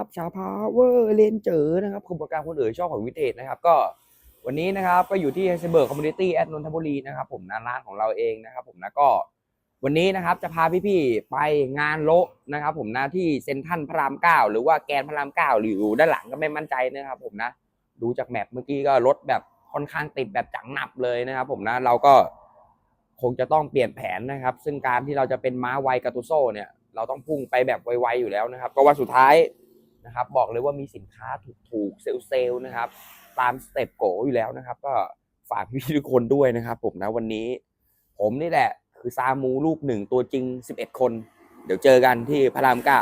ับชาพาวเวอร์เลนเจอนะครับขบวนการคนเอื่นชอบของวิเทศนะครับ ก็วันนี้นะครับก็อยู่ที่ไฮเซเบิร์กคอมมูนิตี้แอดนนทบุรีนะครับผมนะร้านของเราเองนะครับ ผมนะก็วันนี้นะครับจะพาพี่ๆไปงานโละนะครับ ผมนะที่เซ็นทัลพระรามเก้าหรือว่าแกนพระรามเก้าหรืออยู่ด้านหลังก็ไม่มั่นใจนะครับ ผมนะ ดูจากแมปเมื่อกี้ก็รถแบบค่อนข้างติดแบบจังหนับเลยนะครับ ผมนะเราก็คงจะต้องเปลี่ยนแผนนะครับ ซึ่งการที่เราจะเป็นม้าไวกาตูโซเนี่ย เราต้องพุ่งไปแบบไวๆอยู่แล้วนะครับ ก็วันสุดท้าย นะครับ บอกเลยว่ามีสินค้าถูกๆ เซลล์ๆนะครับ ตามสเต็ปโกอยู่แล้วนะครับ ก็ฝากพี่ทุกคนด้วยนะครับ ผมนะวันนี้ ผมนี่แหละ คือซามูลูกหนึ่งตัวจริง 11 คน เดี๋ยวเจอกันที่พระรามเก้า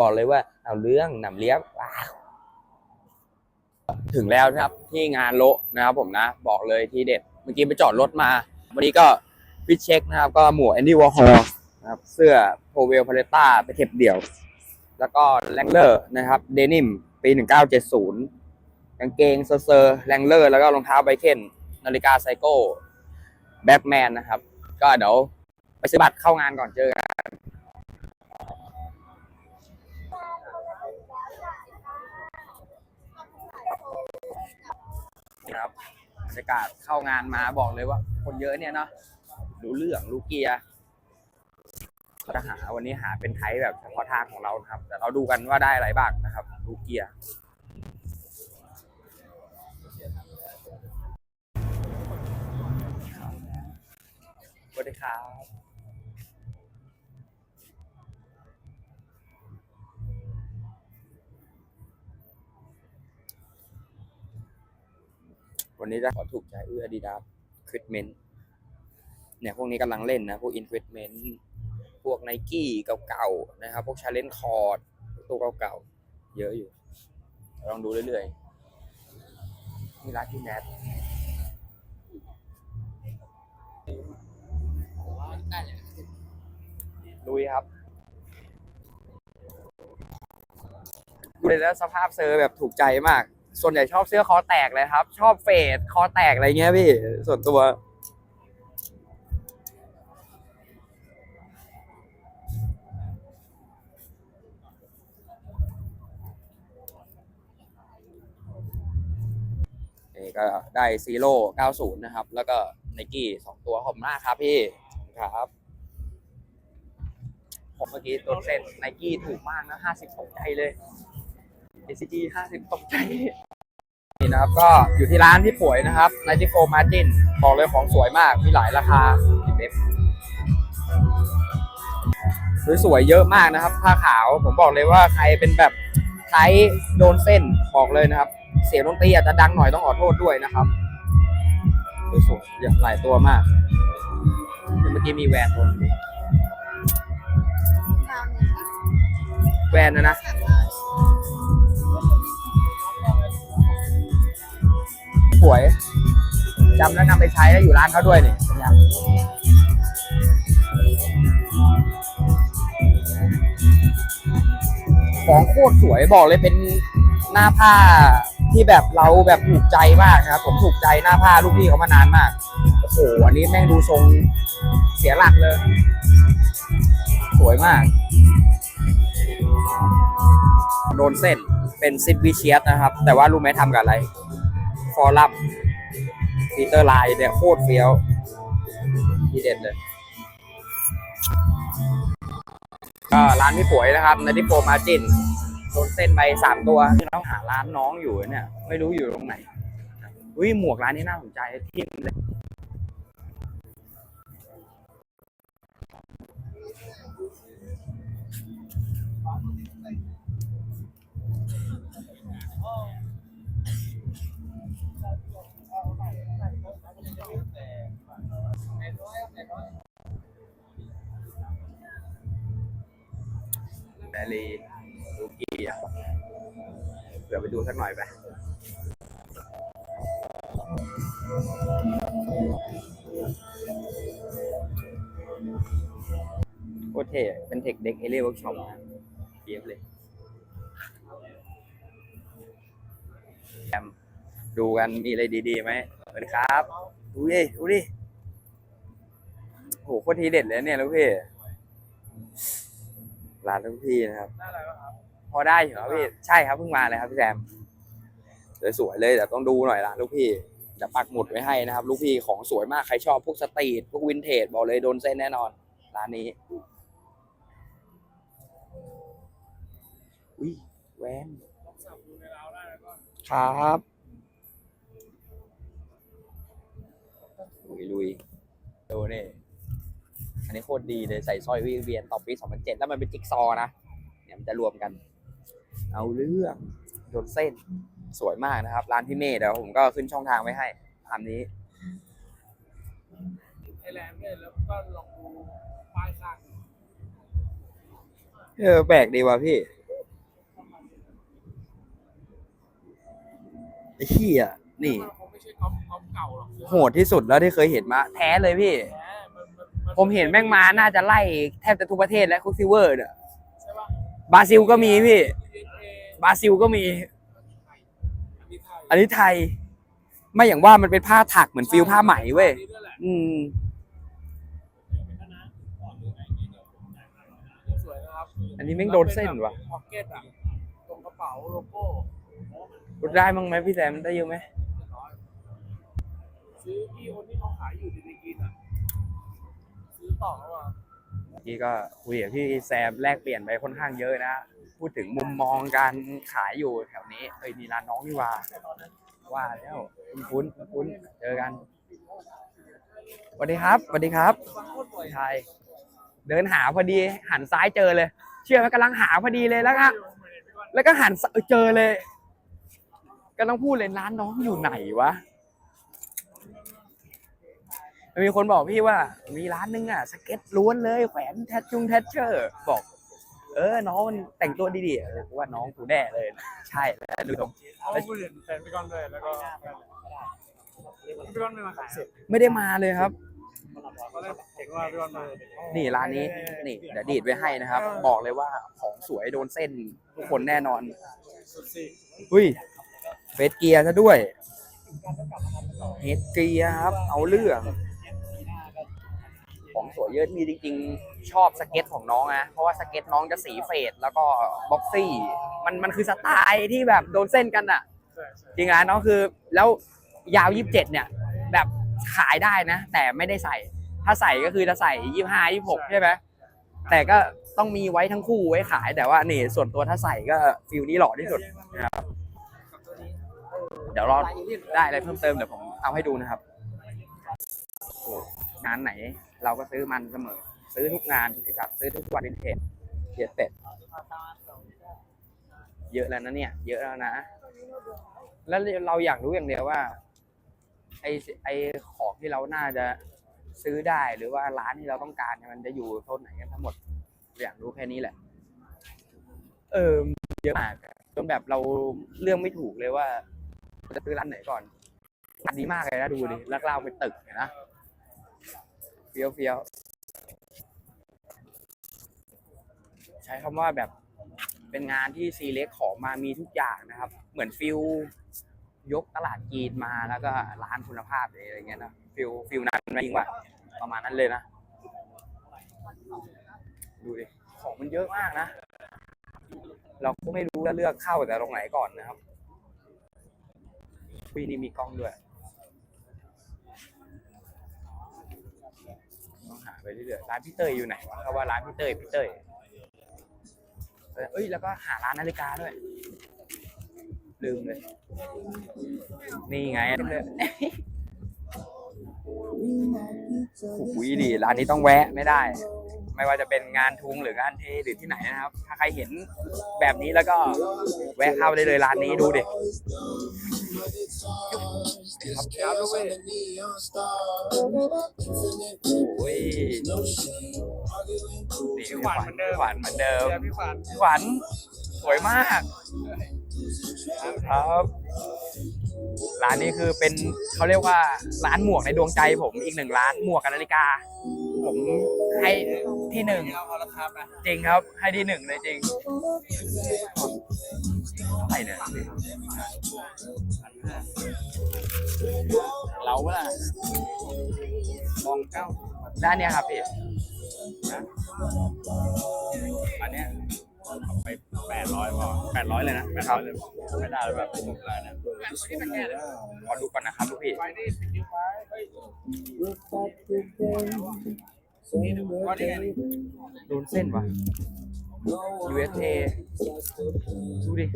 บอกเลยว่าเอาเรื่องหนำเลี้ยบถึงแล้วนะครับที่งานโละนะครับ ผมนะ บอกเลยที่เด็ดเมื่อกี้ไปจอดรถมา วันนี้ก็ฟิเช็คนะครับ ก็หมวกแอนดี้วอร์ฮอลนะครับเสื้อโพเวลพาเลต้าไปเทปเดี่ยว แล้วก็แรงเลอร์นะครับเดนิมปี 1970กางเกงเซอร์เซอร์แรงเลอร์แล้วก็รองเท้าไบเคนนาฬิกาไซโก้แบ็กแมนนะครับ ก็เดี๋ยวไปซื้อบัตรเข้างานก่อนเจอกันครับบรรยากาศเข้างานมาบอกเลยว่า คนเยอะเนี่ยเนาะรู้เรื่องรู้เกียร์ เราจะหาวันนี้หาเป็นไทป์แบบเฉพาะทางของเรานะครับ แต่เราดูกันว่าได้อะไรบ้างนะครับรู้เกียร์สวัสดีครับวันนี้จะขอถูกใจอื้ออาดิดาสคริตเมนเนี่ยพวกนี้กำลังเล่นนะ พวกอินคริตเมนต์ พวกไนกี้เก่าๆนะครับ พวกชาเลนจ์คอร์ดตัวเก่าๆ เยอะอยู่ ลองดูเรื่อยๆนี่ร้านที่แนทลุยครับดูเลยแล้วสภาพเซอร์แบบถูกใจมาก ส่วนใหญ่ชอบเสื้อคอแตกเลยครับ ชอบเฟดคอแตกอะไรเงี้ยพี่ ส่วนตัว นี่ก็ได้ซีโร่90 นะครับ แล้วก็ไนกี้สองตัวขอบคุณมากครับพี่ครับผมเมื่อกี้ตัวเซ็นไนกี้ถูกมากนะ50ตกใจเลย ACG 50ตกใจนี่นะครับ ก็อยู่ที่ร้านพี่ป่วยนะครับ94 Margin บอกเลยของสวยมากมีหลายราคาที่เว็บสวยๆเยอะมากนะครับ ผ้าขาวผมบอกเลยว่าใครเป็นแบบไทโดนเส้นบอกเลยนะครับ เสียงดนตรีอาจจะดังหน่อยต้องขอโทษด้วยนะครับสวยๆอย่างหลายตัวมากเมื่อกี้มีแวนตัวนึงแวนนะนะสวยจำแล้วนำไปใช้แล้วอยู่ร้านเขาด้วยนี่เป็นยังของโคตรสวยบอกเลยเป็นหน้าผ้า ที่แบบเราแบบถูกใจมากครับ ผมถูกใจหน้าผ้าลูกพี่เขามานานมากโอ้โหอันนี้แม่งดูทรงเสียหลักเลย สวยมาก โดนเส้นเป็นซิปวิเชียสนะครับ แต่ว่ารู้ไหมทำกับอะไร ฟอรัมปีเตอร์ไลน์เนี่ยโคตรเฟี้ยวทีเด็ดเลยก็ร้านพี่ป่วยนะครับในที่โปรมาจิน โดนเส้นไปสามตัวต้องหาร้านน้องอยู่เนี่ย ไม่รู้อยู่ตรงไหนอุ้ยหมวกร้านนี้น่าสนใจทิมเลยแบรีลู กี้อะเดี๋ยวไปดูสักหน่อยไปโคตรเท่เป็นเทคเด็กเอเล่เวิร์กช็อปเยี่ยมเลยแอมดูกันมีอะไรดีๆไหมสวัสดีครับ ดูดิ ดูดิโหโคตรทีเด็ดเลยเนี่ยลูกพี่ร้านลูกพี่นะครับ อได้อยู่ครับพี่ใช่ครับเพิ่งมาเลยครับพี่แซมสวยๆเลยแต่ต้องดูหน่อยละลูกพี่จะปักหมุดไว้ให้นะครับ ลูกพี่ของสวยมากใครชอบพวกสตรีทพวกวินเทจบอกเลยโดนเส้นแน่นอนร้านนี้อุ้ยแวนสับดูในเราได้แล้วก็ครับลุยลุยดูนี่อันนี้โคตรดีเลยใส่สร้อยวีเวียนต่อปี 2007 แล้วมันเป็นจิ๊กซอว์นะ เนี่ยมันจะรวมกัน เอาเรื่องโดนเส้นสวยมากนะครับ ร้านพี่เมย์เดี๋ยวผมก็ขึ้นช่องทางไว้ให้ทำนี้ไทยแลนด์เนี่ยแล้วก็ลองดูป้ายข้างเออแปลกดีว่ะพี่ไอ้เหี้ยนี่ มันคงไม่ใช่ก๊อปก๊อปเก่าหรอกโหดที่สุดแล้วที่เคยเห็นมา แท้เลยพี่ แหมมันมันนผมเห็นแม่งมาน่าจะไล่แทบจะทุกประเทศแล้วคุกซิเวอร์เนี่ยใช่ปะบราซิลก็มีพี่ USA บราซิลก็มีอันนี้ไทยอันนี้ไทย ไม่อย่างว่ามันเป็นผ้าถักเหมือนฟิลผ้าไหมเว้ยอันนี้ด้วยแหละอืมสวยนะครับอันนี้แม่งโดนเส้นว่ะพ็อกเก็ตอะตรงกระเป๋าโลโก้ลดได้มั้งไหมพี่แซมได้เยอะไหมเรียบร้อยซื้อพี่คนที่เขาขายอยู่ในกินอะซื้อต่อเข้ามาเมื่อกี้ก็คุยกับพี่แซมแลกเปลี่ยนไปค่อนข้างเยอะนะ พูดถึงมุมมองการขายอยู่แถวนี้เอ้ยมีร้านน้องนี่ว่าว่าแล้วคุณคุ้นคุ้นเจอกันสวัสดีครับสวัสดีครับชายเดินหาพอดีหันซ้ายเจอเลย เชื่อไหมกำลังหาพอดีเลยแล้วก็แล้วก็หันเจอเลยก็ต้องพูดเลยร้านน้องอยู่ไหนวะมีคนบอกพี่ว่า มีร้านนึงอะสเก็ตล้วนเลยแขวนแทชจุงแทชเชอร์ บอก เออน้องมันแต่งตัวดีๆเออกูว่าน้องกูแน่เลย ใช่แล้วดูตรงเอาไปเรียนแฟนพี่ก้อนด้วยแล้วก็พี่ก้อนไม่มาขายเสร็จไม่ได้มาเลยครับตอนแรกเห็นว่าพี่ก้อนมานี่ร้านนี้นี่เดี๋ยวดีดไว้ให้นะครับ บอกเลยว่าของสวยโดนเส้นทุกคนแน่นอนสุดสี่อุ้ยเฟสเกียร์ซะด้วยเฮดเกียร์ครับเอาเรื่อง ของสวยเยอะมีจริง ๆ ชอบสเก็ตของน้องนะเพราะว่าสเก็ตน้องจะสีเฟดแล้วก็บ็อกซี่มันมันคือสไตล์ที่แบบโดนเส้นกันอะใช่ใช่จริงอะน้องคือแล้วยาวยี่สิบเจ็ดเนี่ยแบบขายได้นะ แต่ไม่ได้ใส่ ถ้าใส่ก็คือจะใส่ยี่ห้ายี่หกใช่ไหมแต่ก็ต้องมีไว้ทั้งคู่ไว้ขายแต่ว่านี่ส่วนตัวถ้าใส่ก็ฟิลนี้หล่อที่สุดเดี๋ยวรอได้อะไรเพิ่มเติมเดี๋ยวผมเอาให้ดูนะครับโอ้งานไหน เราก็ซื้อมันเสมอ ซื้อทุกงานไอ้สัตว์ซื้อทุกวันอินเทจเยอะเป็ดเยอะแล้วนะเนี่ย เยอะแล้วนะ แล้วเราอยากรู้อย่างเดียวว่า ไอไอของที่เราน่าจะซื้อได้หรือว่าร้านที่เราต้องการเนี่ยมันจะอยู่โซนไหนกันทั้งหมด อยากรู้แค่นี้แหละ เออเยอะมากจนแบบเราเรื่องไม่ถูกเลยว่าจะซื้อร้านไหนก่อนดีมากเลยนะดูดิลักเล่าเป็นตึกเห็นะ ฟี้ยวเฟี้ยวใช้คำว่าแบบเป็นงานที่ซีเล็กของมามีทุกอย่างนะครับ เหมือนฟิลยกตลาดจีนมาแล้วก็ร้านคุณภาพเลยอะไรเงี้ยนะฟิลฟิลนั้นไม่จริงว่าประมาณนั้นเลยนะ ดูดิ ของมันเยอะมากนะ เราก็ไม่รู้ว่าเลือกเข้าแต่ตรงไหนก่อนนะครับปีนี้มีกล้องด้วย ต้องหาไปเรื่อยๆร้านพี่เตยอยู่ไหนวะเขาว่าร้านพี่เตยพี่เตยเอ้ยแล้วก็หาร้านนาฬิกาด้วย ลืมเลย นี่ไงโอ้โหดีร้านนี้ต้องแวะไม่ได้ ไม่ว่าจะเป็นงานทุงหรืองานเทหรือที่ไหนนะครับ ถ้าใครเห็นแบบนี้แล้วก็แวะเข้าได้เลยร้านนี้ดูดิครับลูกเว้ยโอ้ยนี่ขวัญเหมือนเดิมขวัญเหมือนเดิมพี่ขวัญขวัญสวยมากครับร้านนี้คือเป็นเขาเรียกว่าร้านหมวกในดวงใจผมอีกหนึ่งร้านหมวกกับนาฬิกา ผมให้ ที่หนึ่งเอาเอาราคาไปจริงครับ ให้ที่หนึ่งเลยจริงเท่าไหร่เนี่ยเราล่ะมองเก้าด้านเนี้ยครับพี่อันเนี้ยไปแปดร้อยพอแปดร้อยเลยนะแปดร้อยเลยไม่ได้แบบหมดเลยนะขอดูก่อนนะครับลูกพี่ไป นี่สกิลไปเฮ้ยก็นี่ไงโดนเส้นวะ USA ดูดิ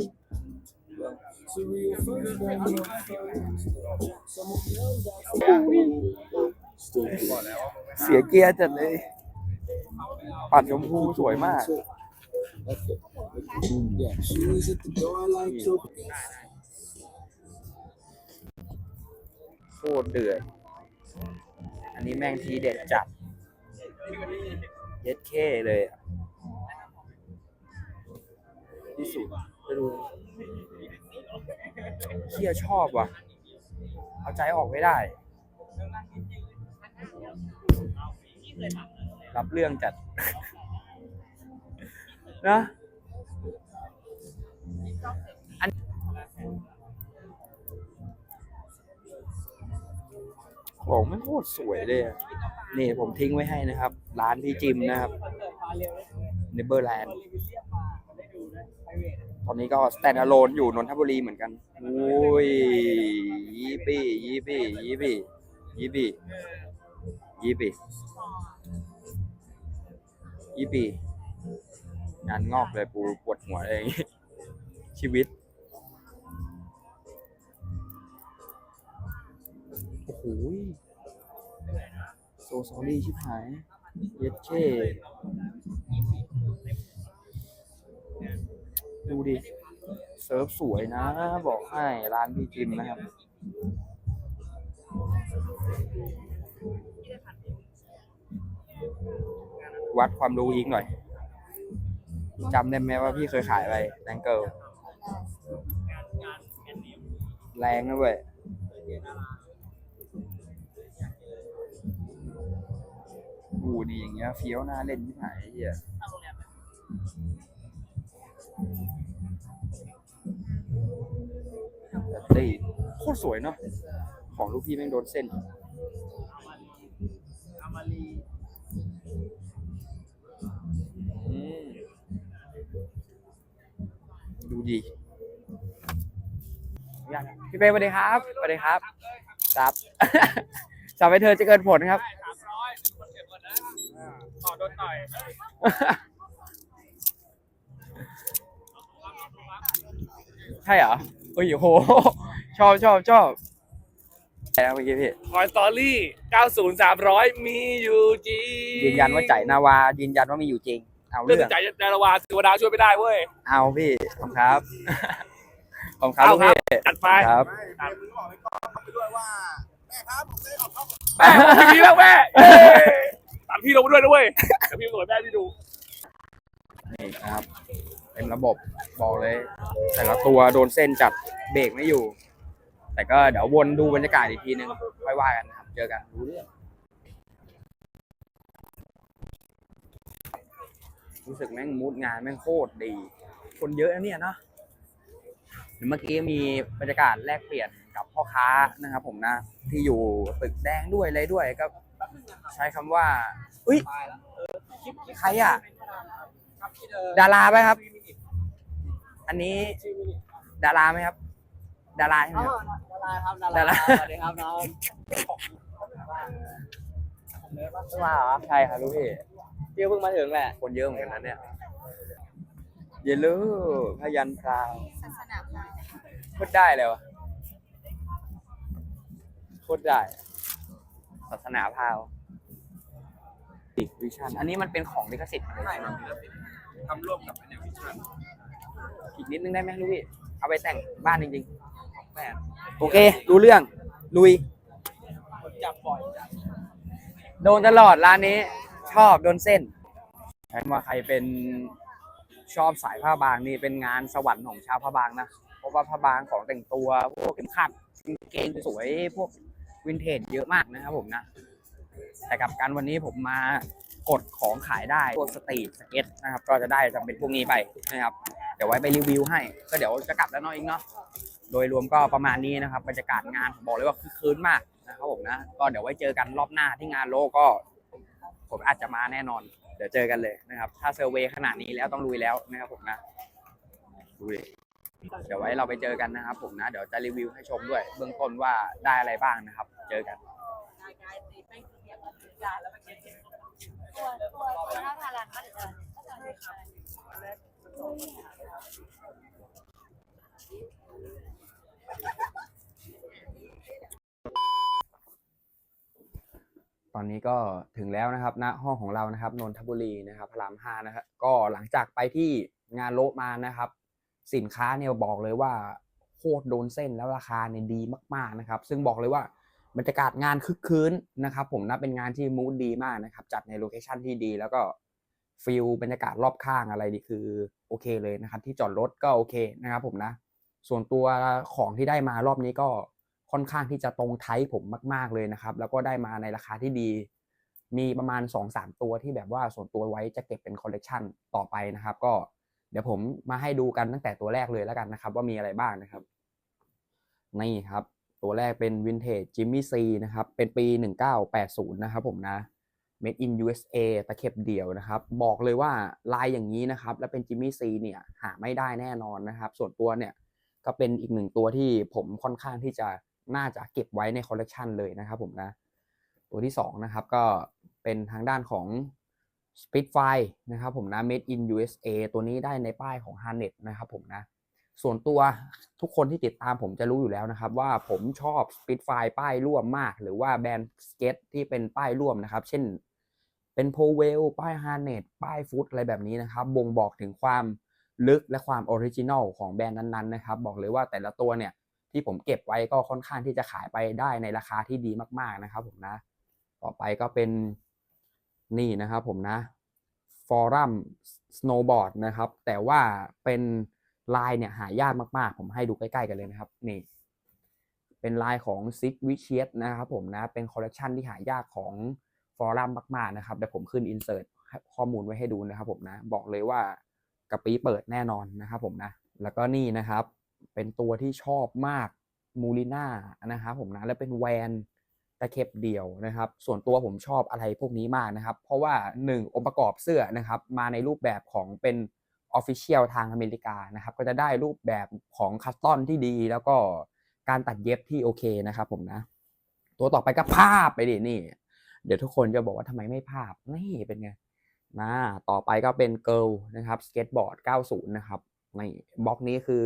เสียเกียร์จัดเลย ปัดชมพูสวยมากโคตรเดือด อันนี้แม่งทีเด็ดจัด เย็ดเข้เลยอะที่สุดไปดูเชี่ยชอบว่ะ เอาใจออกไม่ได้ รับเรื่องจัด นะอันของไม่โคตรสวยเลยอะ นี่ผมทิ้งไว้ให้นะครับ ร้านพี่จิมนะครับเนเบอร์แลนด์ตอนนี้ก็สแตนด์อะโลนอยู่นนทบุรีเหมือนกันโอ้ยยี่ปี้ยี่ปี้ยี่ปี้ยี่ปี้ยี่ปี้ยี่ปี้งานงอกเลยปูปวดหัวเลยชีวิตโอ้โห โซซอรี่ชิบหายเย็ดเช่ดูดิ เซิร์ฟสวยนะ บอกให้ร้านพี่จิมนะครับวัดความรู้อีกหน่อยจำได้ไหมว่าพี่เคยขายไปแตงเกิลแรงนะเว้ย บูดีอย่างเงี้ยเฟี้ยวหน้าเล่นที่หายไอ้เหี้ยแต่ตีโคตรสวยเนาะของลูกพี่แม่งโดนเส้นอามารีอืมดูดีพี่เป้สวัสดีครับสวัสดีครับ ครับ สาวไปเธอจะเกินผลครับ สามร้อยคนเก็บหมดนะ ต่อโดนหน่อยใช่เหรอโอ้ยโห ชอบชอบชอบอะไรนะเมื่อกี้พี่คอยสตอรี่ 90 300 มีอยู่จริงยืนยันว่าจ่ายนาวา ยืนยันว่ามีอยู่จริง เอาเรื่องเรื่องจ่ายดาราวาสิวดาช่วยไม่ได้เว้ย เอาพี่ขอบคุณครับขอบคุณครับเอาลูกครับพี่จัดไปครับตัดมือบอกไปก่อนทำไปด้วยว่าแม่ครับผมได้ออกเข้าแม่ผมมีแล้วแม่เย้ ตัดพี่ลงไปด้วยนะเว้ยเดี๋ยวพี่สวยแม่พี่ดู นี่นะครับเต็มระบบบอกเลย แต่ละตัวโดนเส้นจัดเบรกไม่อยู่ แต่ก็เดี๋ยววนดูบรรยากาศอีกทีนึงค่อยว่ากันนะครับ เจอกันรู้เรื่องรู้สึกแม่งมูดงานแม่งโคตรดี คนเยอะนะเนี่ยเนาะเดี๋ยวเมื่อกี้มีบรรยากาศแลกเปลี่ยนกับพ่อค้านะครับผมนะ ที่อยู่ตึกแดงด้วยอะไรด้วยก็ ใช้คำว่า อุ้ยใครอะ ดาราไหมครับ อันนี้ดาราไหมครับ ดาราใช่ไหมครับดาราครับดาดาราราสวัสดีครับน้องมาเหรอใช่ครับลูกพี่พี่เพิ่งมาถึงแหละคนเยอะเหมือนกันนะเนี่ยเยลลูพยันพราวพูดได้เลยวะพูดได้ ศาสนาพราวดิวิชันอันนี้มันเป็นของลิขสิทธิ์อะไรใช่ไหมทำร่วมกับแนววิชั่นอีกนิดนึงได้ไหมลูกพี่ เอาไปแต่งบ้านจริงๆโอเค รู้เรื่อง ลุย คนจับบ่อยโดนตลอดร้านนี้ ชอบโดนเส้นใครว่าใครเป็นชอบสายผ้าบางนี่เป็นงานสวรรค์ของชาวผ้าบางนะ เพราะว่าผ้าบางของแต่งตัว พวกเข็มขัดกางเกงสวยๆพวก วินเทจเยอะมากนะครับผมนะ แต่กับการวันนี้ผมมากดของขายได้พวกสตรีทสเก็ตนะครับ ก็จะได้จำเป็นพวกนี้ไปนะครับ เดี๋ยวไว้ไปรีวิวให้ ก็เดี๋ยวจะกลับแล้วเนาะเองเนาะโดยรวมก็ประมาณนี้นะครับบรรยากาศงานผมบอกเลยว่าคือคืนมากนะครับผมนะ ก็เดี๋ยวไว้เจอกันรอบหน้าที่งานโลก็ ผมอาจจะมาแน่นอน เดี๋ยวเจอกันเลยนะครับ ถ้าเซอร์เวยขนาดนี้แล้วต้องลุยแล้วนะครับผมนะดูดิ เดี๋ยวไว้เราไปเจอกันนะครับ ผมนะ เดี๋ยวจะรีวิวให้ชมด้วย เบื้องต้นว่าได้อะไรบ้างนะครับ เจอกันตัวตัวตัวเท่าทารันก็เดี๋ยวจะตอนนี้ก็ถึงแล้วนะครับณห้องของเรานะครับนนทบุรีนะครับพระรามห้านะครับก็หลังจากไปที่งานโลมานะครับ สินค้าเนี่ยบอกเลยว่าโคตรโดนเส้นแล้วราคาเนี่ยดีมากๆนะครับ ซึ่งบอกเลยว่าบรรยากาศงานคึกคืนนะครับ ผมนะเป็นงานที่มูดดีมากนะครับ จัดในโลเคชั่นที่ดีแล้วก็ฟิลบรรยากาศรอบข้างอะไรดีคือโอเคเลยนะครับ ที่จอดรถก็โอเคนะครับผมนะ ส่วนตัวของที่ได้มารอบนี้ก็ค่อนข้างที่จะตรงไทป์ผมมาก ๆเลยนะครับ แล้วก็ได้มาในราคาที่ดี มีประมาณ 2-3 ตัวที่แบบว่าส่วนตัวไว้จะเก็บเป็นคอลเลกชันต่อไปนะครับ ก็ เดี๋ยวผมมาให้ดูกันตั้งแต่ตัวแรกเลยแล้วกันนะครับ ว่ามีอะไรบ้างนะครับ นี่ครับ ตัวแรกเป็นวินเทจจิมมี่ซีนะครับ เป็นปี 1980 นะครับผมนะ Made in USA ตะเข็บเดี่ยวนะครับ บอกเลยว่าลายอย่างนี้นะครับ และเป็นจิมมี่ซีเนี่ยหาไม่ได้แน่นอนนะครับ ส่วนตัวเนี่ยก็เป็นอีกหนึ่งตัวที่ผมค่อนข้างที่จะน่าจะเก็บไว้ในคอลเลกชันเลยนะครับผมนะ ตัวที่2นะครับก็เป็นทางด้านของ Spitfire นะครับผมนะ Made in USA ตัวนี้ได้ในป้ายของ h a r n e t นะครับผมนะ ส่วนตัวทุกคนที่ติดตามผมจะรู้อยู่แล้วนะครับ ว่าผมชอบ Spitfire ป้ายร่วมมาก หรือว่าแบรนด์สเก็ตที่เป็นป้ายร่วมนะครับ เช่น เป็น p o w e l ป้าย h a r n e t ป้ายฟุตอะไรแบบนี้นะครับ บ่งบอกถึงความลึกและความออริจินอลของแบรนด์นั้นๆนะครับ บอกเลยว่าแต่ละตัวเนี่ยที่ผมเก็บไว้ก็ค่อนข้างที่จะขายไปได้ในราคาที่ดีมากๆนะครับผมนะ ต่อไปก็เป็น นี่นะครับผมนะฟอรัมสโนว์บอร์ดนะครับ แต่ว่าเป็นลายเนี่ยหายากมากๆ ผมให้ดูใกล้ๆกันเลยนะครับ นี่ เป็นลายของซิกวิเชียนะครับผมนะ เป็นคอลเลกชันที่หายากของฟอรัมมากๆนะครับเดี๋ยวผมขึ้นอินเสิร์ตข้อมูลไว้ให้ดูนะครับผมนะ บอกเลยว่ากระปีเปิดแน่นอนนะครับผมนะ แล้วก็นี่นะครับ เป็นตัวที่ชอบมากมูลิน่านะครับผมนะ และเป็นแวน ตะเข็บเดี่ยวนะครับ ส่วนตัวผมชอบอะไรพวกนี้มากนะครับ เพราะว่า 1 องค์ประกอบเสื้อนะครับ มาในรูปแบบของเป็น Official ทางอเมริกานะครับ ก็จะได้รูปแบบของคัสตอนที่ดี แล้วก็การตัดเย็บที่โอเคนะครับผมนะ ตัวต่อไปก็ภาพไปดินี่ เดี๋ยวทุกคนจะบอกว่าทำไมไม่ภาพนี่เป็นไงนะต่อไปก็เป็นเกิลนะครับสเก็ตบอร์ด 90 นะครับนี่บล็อกนี้คือ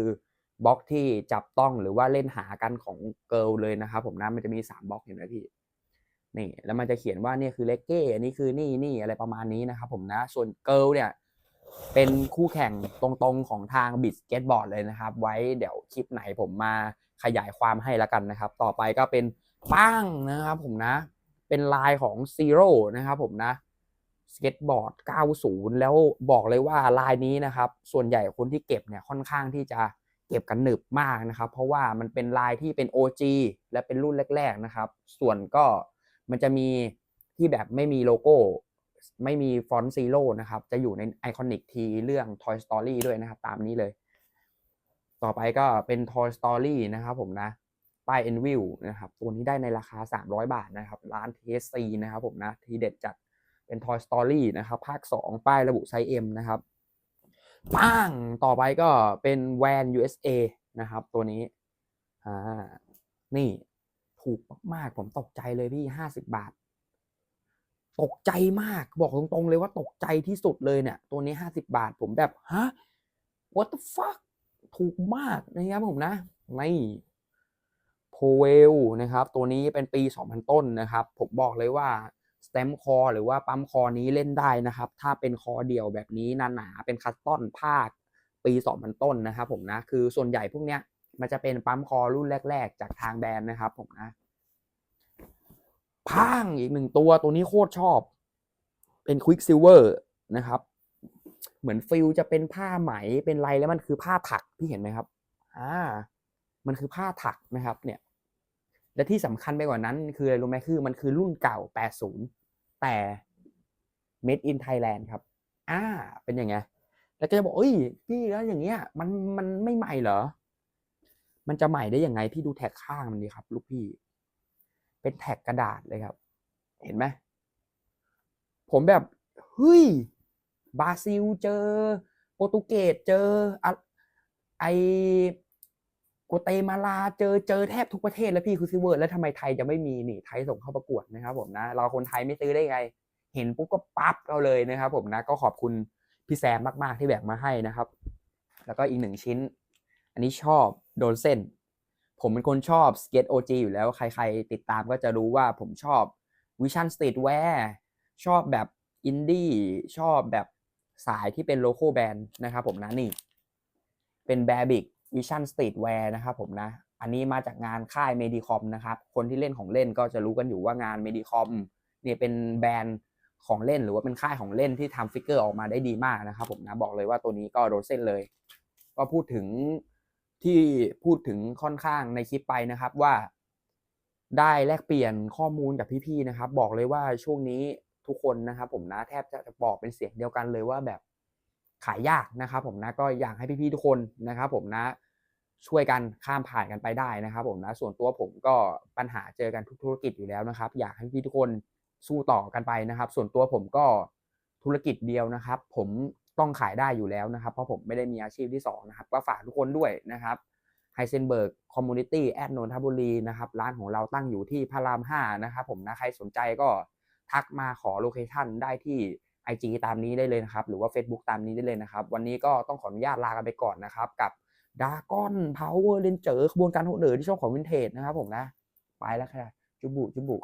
บล็อกที่จับต้องหรือว่าเล่นหากันของเกิลเลยนะครับผมนะมันจะมี 3บล็อกเห็นไหมพี่นี่แล้วมันจะเขียนว่าเนี่ยคือเลกเก้อันนี้คือนี่นี่อะไรประมาณนี้นะครับผมนะส่วนเกิลเนี่ยเป็นคู่แข่งตรงๆของทางบิดสเก็ตบอร์ดเลยนะครับ ไว้เดี๋ยวคลิปไหนผมมาขยายความให้ล้วกันนะครับ ต่อไปก็เป็นป้างนะครับผมนะ เป็นลายของซีโร่นะครับผมนะสเก็ตบอร์ด 90 แล้วบอกเลยว่าลายนี้นะครับ ส่วนใหญ่คนที่เก็บเนี่ยค่อนข้างที่จะ ก็บกันหนึบมากนะครับ เพราะว่ามันเป็นลายที่เป็น OG และเป็นรุ่นแรก ๆนะครับ ส่วนก็มันจะมีที่แบบไม่มีโลโก้ ไม่มีฟอนต์ซีโร่นะครับ จะอยู่ในไอคอนิกทีเรื่อง Toy Story ด้วยนะครับ ตามนี้เลย ต่อไปก็เป็น Toy Story นะครับผมนะป้าย e n v i l นะครับ ตัวนี้ได้ในราคา 300 บาทนะครับ ร้าน TSC นะครับผมนะ ทีเด็ดจัดเป็น Toy Story นะครับ ภาค 2 ป้ายระบุไซส์ M นะครับ ป้างต่อไปก็เป็นแวน USA นะครับ ตัวนี้อ่านี่ถูกมากๆ ผมตกใจเลยพี่50บบาท ตกใจมากบอกตรงๆเลยว่าตกใจที่สุดเลยเนี่ย ตัวนี้50บาท ผมแบบฮะ what the fuck ถูกมากนะครับผมนะนี่โพเวลนะครับ ตัวนี้เป็นปี 2000 ต้นนะครับ ผมบอกเลยว่า สเต็มคอหรือว่าปั๊มคอนี้เล่นได้นะครับ ถ้าเป็นคอเดี่ยวแบบนี้หนาๆเป็นคัสตอนภาคปี 2000 ต้นนะครับผมนะ คือส่วนใหญ่พวกเนี้ยมันจะเป็นปั๊มคอรุ่นแรก ๆ จากทางแบรนด์นะครับผมนะพังอีกหนึ่งตัวตัวนี้โคตรชอบ เป็นควิกซิลเวอร์นะครับ เหมือนฟิลจะเป็นผ้าไหมเป็นไรแล้วมันคือผ้าถักพี่เห็นไหมครับอ่ามันคือผ้าถักนะครับ เนี่ย และที่สำคัญไปกว่านั้นคืออะไรรู้ไหมคือมันคือรุ่นเก่า 80 แต่ made in Thailand ครับ อ่า เป็นยังไง แล้วก็จะบอกเอ้ย พี่แล้วอย่างเงี้ย มัน มันไม่ใหม่เหรอ มันจะใหม่ได้ยังไง พี่ดูแท็กข้างมันดีครับ ลูกพี่ เป็นแท็กกระดาษเลยครับ เห็นไหม ผมแบบ เฮ้ย บราซิลเจอ โปรตุเกสเจอ ไอ โกเตมาลาเจอเจอแทบทุกประเทศแล้วพี่คือซิเวอร์แล้วทำไมไทยจะไม่มีนี่ไทยส่งเข้าประกวดนะครับผมนะเราคนไทยไม่ซื้อได้ไง เห็นปุ๊บก็ปั๊บเอาเลยนะครับผมนะก็ขอบคุณพี่แซมมากๆที่แบ่งมาให้นะครับ แล้วก็อีกหนึ่งชิ้น อันนี้ชอบโดนเส้น ผมเป็นคนชอบสเก็ตโอจีอยู่แล้วใครๆ ติดตามก็จะรู้ว่าผมชอบวิชั่นสตรีทแวร์ชอบแบบอินดี้ชอบแบบสายที่เป็นโลโก้แบรนด์นะครับผมนะนี่ เป็น b บบิก r b i c Vision Streetwear นะครับผมนะ อันนี้มาจากงานค่าย Medicom นะครับ คนที่เล่นของเล่นก็จะรู้กันอยู่ว่างาน Medicom เนี่ยเป็นแบรนด์ของเล่นหรือว่าเป็นค่ายของเล่นที่ทำฟิกเกอร์ออกมาได้ดีมากนะครับผมนะบอกเลยว่าตัวนี้ก็โดนเส้นเลย ก็พูดถึงที่พูดถึงค่อนข้างในคลิปไปนะครับว่า ได้แลกเปลี่ยนข้อมูลกับพี่ๆนะครับ บอกเลยว่าช่วงนี้ทุกคนนะครับผมนะแทบจะบอกเป็นเสียงเดียวกันเลยว่าแบบขายยากนะครับผมนะก็อยากให้พี่ๆทุกคนนะครับผมนะ ช่วยกันข้ามผ่านกันไปได้นะครับผมนะส่วนตัวผมก็ปัญหาเจอกันทุกธุรกิจอยู่แล้วนะครับ อยากให้พี่ทุกคนสู้ต่อกันไปนะครับ ส่วนตัวผมก็ธุรกิจเดียวนะครับ ผมต้องขายได้อยู่แล้วนะครับ เพราะผมไม่ได้มีอาชีพที่สองนะครับก็ฝากทุกคนด้วยนะครับไฮเซนเบิร์กคอมมูนิตี้แอดนนทบุรีนะครับร้านของเราตั้งอยู่ที่พระราม 5 นะครับผมนะใครสนใจก็ทักมาขอโลเคชั่นได้ที่ IG ตามนี้ได้เลยนะครับ หรือว่า Facebook ตามนี้ได้เลยนะครับ วันนี้ก็ต้องขออนุญาตลากันไปก่อนนะครับกับ ดากอนพาวเวอร์เลนเจอร์ขบวนการโหดเดอร์ที่ช่องของวินเทจนะครับผมนะ ไปแล้วค่ะ จุบุจุบุ